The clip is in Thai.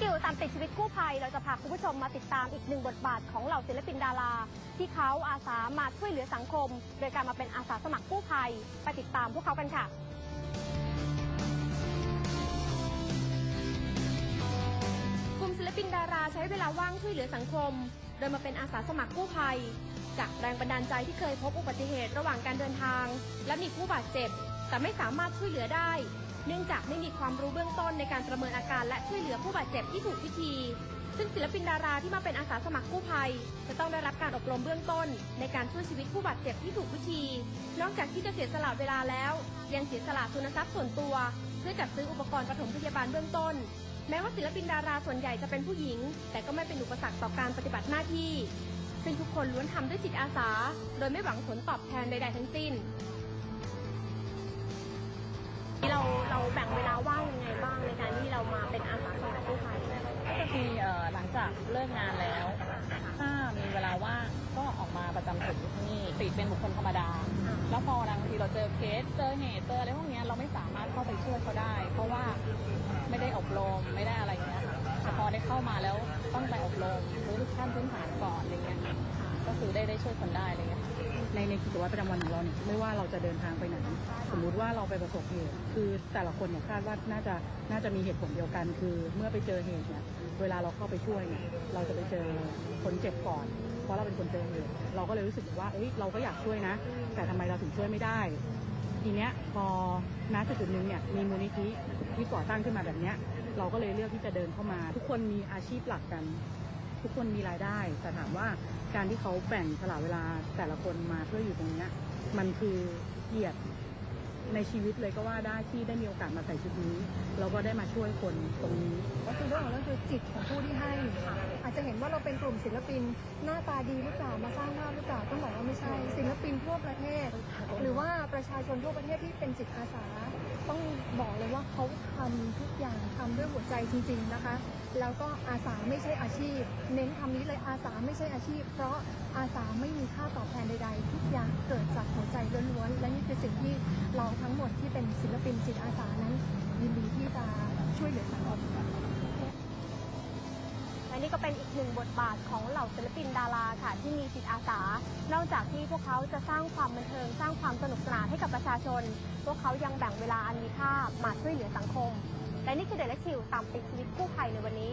กิลตามติดชีวิตกู้ภัย เราจะพาคุณผู้ชมมาติดตามอีกหนึ่งบทบาทของเหล่าศิลปินดารา ที่เขาอาสามาช่วยเหลือสังคม โดยการมาเป็นอาสาสมัครกู้ภัยไปติดตามพวกเขากันค่ะกลุ่มศิลปินดาราใช้เวลาว่างช่วยเหลือสังคม โดยมาเป็นอาสาสมัครกู้ภัย จากแรงบันดาลใจที่เคยพบอุบัติเหตุระหว่างการเดินทาง และมีผู้บาดเจ็บ แต่ไม่สามารถช่วยเหลือได้ เนื่องจากไม่มีความรู้เบื้องต้นในการประเมินอาการและช่วยเหลือผู้บาดเจ็บที่ถูกวิธี ซึ่งศิลปินดาราที่มาเป็นอาสาสมัครกู้ภัย จะต้องได้รับการอบรมเบื้องต้น ในการช่วยชีวิตผู้บาดเจ็บที่ถูกวิธี นอกจากที่จะเสียสละเวลาแล้ว ยังเสียสละทุนทรัพย์ส่วนตัวเพื่อจัดซื้ออุปกรณ์ปฐมพยาบาลเบื้องต้นแม้ว่าศิลปินดาราส่วนใหญ่จะเป็นผู้หญิง แต่ก็ไม่เป็นอุปสรรคต่อการปฏิบัติหน้าที่ ซึ่งทุกคนล้วนทำด้วยจิตอาสา โดยไม่หวังผลตอบแทนใดๆทั้งสิ้น เราเรา แบ่งเวลาว่างยังไงบ้างในการที่เรามาเป็นอาสาสมัครกู้ภัยก็จะมีเอ่อหลังจากเลิกงานแล้ว ถ้ามีเวลาว่างก็ออกมาประจำจุดที่นี่ติดเป็นบุคคลธรรมดา แล้วพอบางทีเราเจอเคสเจอเหตุเจออะไรพวกเนี้ยเราไม่สามารถเข้าไปช่วยเขาได้ เพราะว่าไม่ได้อบรมไม่ได้อะไรเงี้ยค่ะแต่พอได้เข้ามาแล้วต้องไปอบรมรู้ขั้นพื้นฐานก่อนอะไรเงี้ยค่ะ ก็คือได้ได้ช่วยคนได้อะไรเงี้ยค่ะในในกิจวัตรประจำวันของเราเนี่ยไม่ว่าเราจะเดินทางไปไหน สมมุติว่าเราไปประสบเหตุคือแต่ละคนเนี่ยคาดว่าน่าจะน่าจะมีเหตุผลเดียวกัน คือเมื่อไปเจอเหตุเนี่ยเวลาเราเข้าไปช่วยเนี่ยเราจะไปเจอคนเจ็บก่อน เพราะเราเป็นคนเจอเหตุเราก็เลยรู้สึกว่าเอ้ยเราก็อยากช่วยนะ แต่ทำไมเราถึงช่วยไม่ได้ ทีเนี้ยพอณจุดจุดหนึงเนี่ยมีมูลนิธิที่ก่อตั้งขึ้นมาแบบเนี้ยเราก็เลยเลือกที่จะเดินเข้ามา ทุกคนมีอาชีพหลักกัน ทุกคนมีรายได้ แต่ถามว่าการที่เขาแบ่งสละเวลาแต่ละคนมาเพื่ออยู่ตรงเนี้ยมันคือเกียรติในชีวิตเลยก็ว่าได้ที่ได้มีโอกาสมาใส่ชุดนี้แล้วก็ได้มาช่วยคนตรงนี้ ก็คือเรื่องของเรื่องคือจิตของผู้ จะเห็นว่าเราเป็นกลุ่มศิลปินหน้าตาดีหรือเปล่ามาสร้างภาพหรือเปล่าต้องบอกว่าไม่ใช่ ศิลปินทั่วประเทศ หรือว่าประชาชนทั่วประเทศที่เป็นจิตอาสา ต้องบอกเลยว่าเขาทำทุกอย่างทำด้วยหัวใจจริง ๆนะคะ แล้วก็อาสาไม่ใช่อาชีพ เน้นคำนี้เลยอาสาไม่ใช่อาชีพ เพราะอาสาไม่มีค่าตอบแทนใด ๆ ทุกอย่างเกิดจากหัวใจล้วนๆและนี่คือสิ่งที่เราทั้งหมดที่เป็นศิลปินจิตอาสานั้นยินดีที่จะช่วยเหลือสังคม และนี่ก็เป็นอีกหนึ่งบทบาทของเหล่าศิลปินดาราค่ะที่มีจิตอาสา นอกจากที่พวกเขาจะสร้างความบันเทิง สร้างความสนุกสนานให้กับประชาชน พวกเขายังแบ่งเวลาอันมีค่ามาช่วยเหลือสังคม และนี่คือเดลชิวตามติดชีวิตผู้ภัยในวันนี้